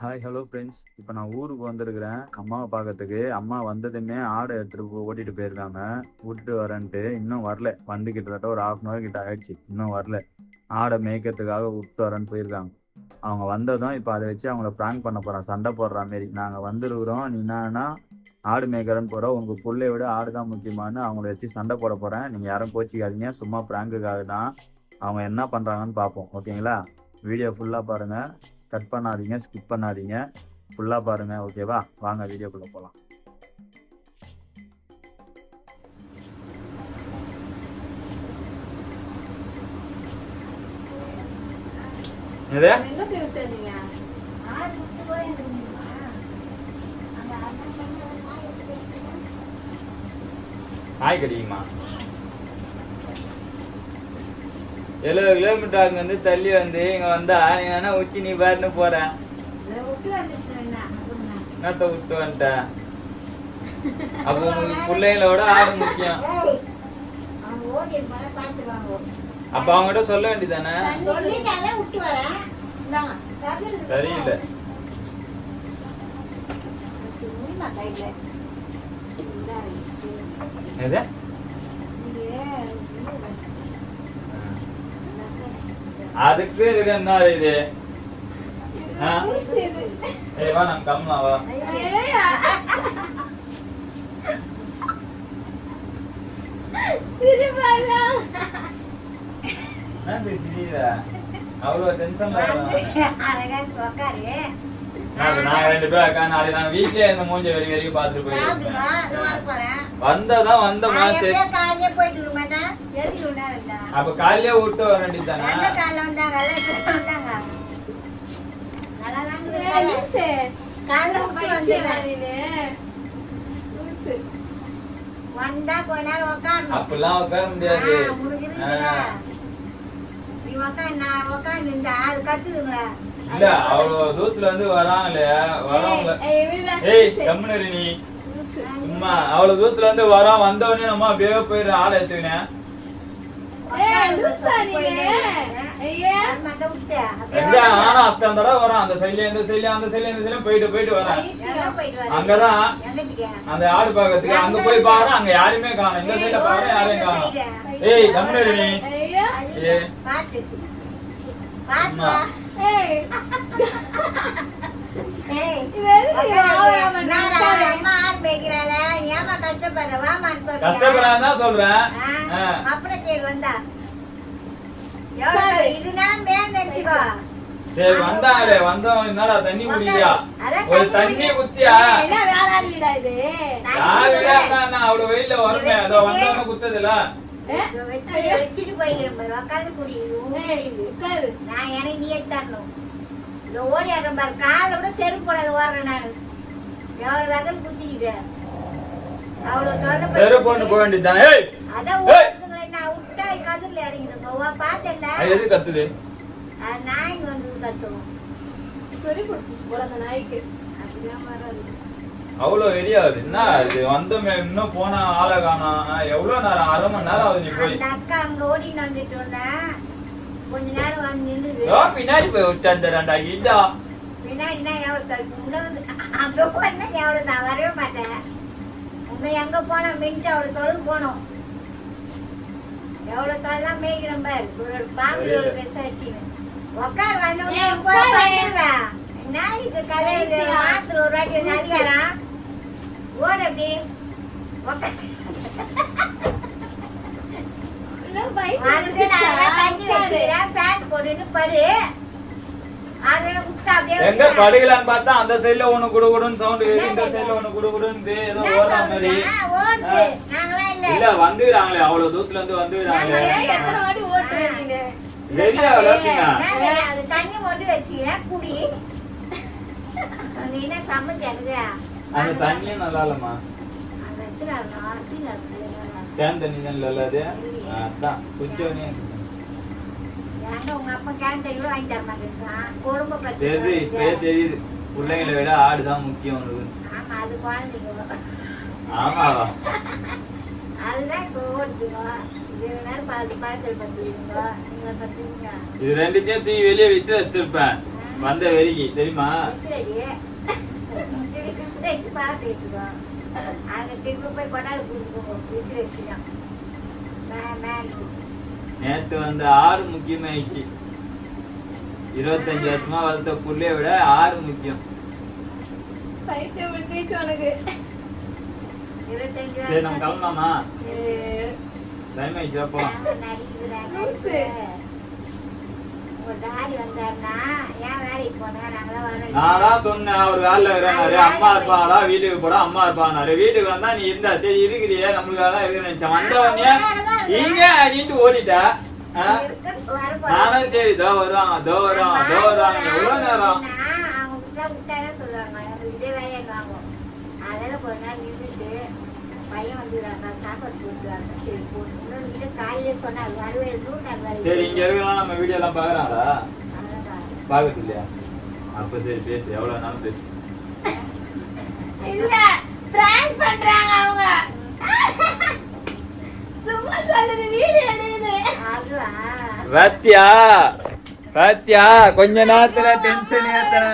Hi hello friends இப்போ நான் ஊருக்கு வந்திருக்கிறேன். அம்மாவை பார்க்கறதுக்கு. அம்மா வந்ததுமே ஆடை எடுத்துட்டு ஓட்டிட்டு போயிருக்காங்க. விட்டுட்டு வரேன்ட்டு. இன்னும் வரல. வந்து கிட்டத்தட்ட ஒரு ஹாஃப் அன் ஹவர் கிட்ட ஆயிடுச்சு. இன்னும் வரல. ஆடை மேய்க்கிறதுக்காக விட்டு வரேன்னு போயிருக்காங்க. அவங்க வந்ததும் இப்போ அதை வச்சு அவங்கள ப்ராங்க் பண்ண போகிறோம் சண்டை போடுற மாரி. நாங்கள் வந்துருக்குறோம். நீ என்னன்னா ஆடு மேய்க்கிறேன்னு போகிறோம் உங்கள் பிள்ளைய விட ஆடு தான் முக்கியமானு அவங்கள வச்சு சண்டை போட போகிறேன் நீங்கள் யாரும் கோச்சிக்காதீங்க. சும்மா ப்ராங்குக்காக தான். அவங்க என்ன பண்ணுறாங்கன்னு பார்ப்போம். ஓகேங்களா? வீடியோ ஃபுல்லாக பாருங்கள் கட் பண்ணாதீங்க ஸ்கிப் பண்ணாதீங்க. ஃபுல்லாக பாருங்கள் ஓகேவா வாங்க வீடியோக்குள்ளே போகலாம் இது போய் விட்டுருந்தீங்க ஆடு விட்டு போயிருந்தீங்களா? அங்க அண்ணன் சொன்ன ஒரு நாய் விட்டு போயிருந்தீங்க. நாய் கடிக்குமா எழுபது கிலோமீட்டர் அங்க வந்து தள்ளி வந்து இங்க வந்தா நீ என்ன உச்சி நீ பாருன்னு அப்படின்னா. என்னத்த விட்டு வந்துட்டேன்? அப்போ உங்களுக்கு பிள்ளைங்களோட ஆடு முக்கியம். அப்ப அவங்ககிட்ட சொல்ல வேண்டியதானே? சரியில்லை. எது இங்கே இல்லை. அதுக்கு இதுக்கு என்ன இது. ஏய் வா நம்ம கம்மா வா ஐயா. என்ன வந்து. நாங்க ரெண்டு பேரும் அக்கா நாளைக்கு நான் வீட்லயே இந்த மூஞ்ச வெறி வரைக்கும் பாத்துட்டு போயிருக்கேன் இது வர போறேன். வந்ததான் நான் நேரம் இருந்தா? அப்ப காலையிலே விட்டு வர வேண்டியதானே. வந்தா கொஞ்ச நேரம் உக்காரணும். அப்பெல்லாம் உட்கார முடியாது. நீ உக்காரு, நான் உக்காந்து இருந்தா அது கத்துதுங்களா? இல்ல அவ்வளவு தூரத்துல இருந்து வராங்களே வரவங்கள ஏய் கம்முனு இரு நீ. சும்மா அவ்வளவு தூரத்துல இருந்து வரோம் வந்தவொடனே நம்ம அப்படியே போயிரு ஆளை எடுத்துக்கினேன் ஆனா அத்தனை தடவை வரோம் அந்த சைட்ல இந்த சைட்ல அந்த சைட்ல இந்த சைட்ல போயிட்டு போயிட்டு வரேன்? அங்கதான்? அந்த ஆடு பாக்கிறதுக்கு அங்க போய் பாரு அங்க யாருமே காணும். இந்த சைட்ல பாரு யாரையும் காணும். ஏய் கம்முனு நீ. அது ஏ. பாத்து. பாத்து அம்மா. வா. ஏய், இது எதுக்கு உக்காரு. ஆவராம என்னடா, உட்காரு. அம்மா ஆடு மேய்க்கிறாள, நீ ஏம்மா கஷ்டப்படுற? வாம்மான்னு சொல்றியா? கஷ்டப்படாதான் தான் சொல்றேன். அப்புறம் சரி வந்தா. இதுனால மேல நினைச்சுக்கோ. சரி வந்தவன் என்னடா தண்ணி ஒரு தண்ணி. குத்தியா யாரு வருமே அதோ வந்தவன குத்ததுல வச்சுட்டு பாரு, உக்காந்து குடி. இது உன் ஏய், இது. உட்காரு. நான் எனக்கு நீயே தரணும். இந்த ஓடி ஆடுறேன் பாரு. காலை விட செருப்பு போடாத ஓடுறேன் நான். அவ்வளவு தொல்லை பண்ணி- தெரு பொண்ணு போக வேண்டியதுதானே? ஏய்! அதான் நான் விட்டா கதிரில் இறங்கிடுங்க அது எது கத்துது? அது நாய்ங்க வந்து கத்துவோம் சொறி பிடிச்சிச்சு போல அந்த நாய்க்கு. அப்படிதான் வராது. அவ்வளவு வெறியாகுது என்ன இது? வந்தோமே இன்னும் போன ஆளை காணோம் எவ்வளவு நேரம்? அரை மணி நேரம் ஆகுது நீ போய். அக்கா அங்க ஓடின்னு வந்துட்டோன்னா கொஞ்ச நேரம் வந்து நின்னுது பின்னாடி போய் விட்டான் ரெண்டா கிட்டா பின்னாடினா எவ்வளவு தடுப்பு இன்னும் வந்து அங்க போனா எவ்வளவு நான் வரவே மாட்டேன். இன்னும் எங்க போனா மின்ட்டு அவ்வளவு தொலைவு போனோம் எவ்வளவு தொல்லாம் மேய்க்கிறேன் பாரு. ஒரு பாம்பு வச்சுன்னு உட்கார் வந்தவனே ஏய், போய். பண்ணிடுவேன் என்ன இது கதை இது. மாத்திரம் ஒரு வாட்டி அதிகாரம் ஓடு அப்படியே எங்க. படுகலான்னு பார்த்தா அந்த சைடுல ஒண்ணு குடு குடுன்னு சவுண்ட் இந்த சைடுல ஒண்ணு குடு குடுன்னு ஏதோ ஓடுற மாதிரி. இல்ல. இல்ல வந்துறாங்களே அவ்வளவு தூரத்துல இருந்து வந்துறாங்களே எத்தனை வாட்டி ஓட்டு நீங்க வெறியா விளாட்டுங்க. நான் வேற அது தண்ணி மட்டும் வச்சுக்கிறேன், குடி. நீ என்ன சம்மந்தி எனக்கு? அந்த தண்ணியும் நல்லா இல்லம்மா. தேன் தண்ணி தான் இல்ல அது? அதான் கேன் பத்தி தெரியுது இப்பயே தெரியுது. பிள்ளைங்களை விட ஆடுதான் முக்கியம் உனக்கு. ஆமாவா. இது ரெண்டுத்தையும் தூக்கி வெளியே விசில் இருப்பேன். வந்த வெறிக்கு தெரியுமா? விசிறடி. திருப்பி விசிறடிச்சு பார்த்து வச்சுக்கோ. அங்க திருப்பி போய் கொண்டாடி கொடுத்துக்கோ. விசிறி வச்சுதான். நேத்து வந்த ஆடு முக்கியமாயிடுச்சு. இருபத்தஞ்சு வருஷமா வளர்த்த புள்ளைய விட ஆடு முக்கியம். சரி நம்ம கிளம்பலாமா? டைம் ஆயிடுச்சு அப்போ நான் தான் சொன்னேன் அவர் வேலையில இருக்கிறாரு. அம்மா இருப்பாங்களா வீட்டுக்கு போடா அம்மா இருப்பாங்கனாரு வீட்டுக்கு வந்தா நீ இருந்தா சரி இருக்கிறியே நம்மளுக்காக தான் இருக்கு நினைச்சேன். வந்த உடனே இங்க அப்படின்ட்டு ஓடிட்டா. நானும் சரி தோ வருவாங்க தோ வருவாங்க தோ வருவாங்க எவ்வளவு நேரம். சரி இங்க இருக்கலாம் நம்ம வீடியோ எல்லாம் பாக்குறாங்களா பாக்குறது இல்லையா அப்ப சரி பேசு. எவ்வளவு நாளும் பேசு. இல்ல பிராங்க் பண்றாங்க அவங்க. சும்மா சொல்லுது வீடியோ எடுக்குது. அதுவா? பாத்தியா? பாத்தியா? கொஞ்ச நேரத்துல டென்ஷன் ஏத்தனா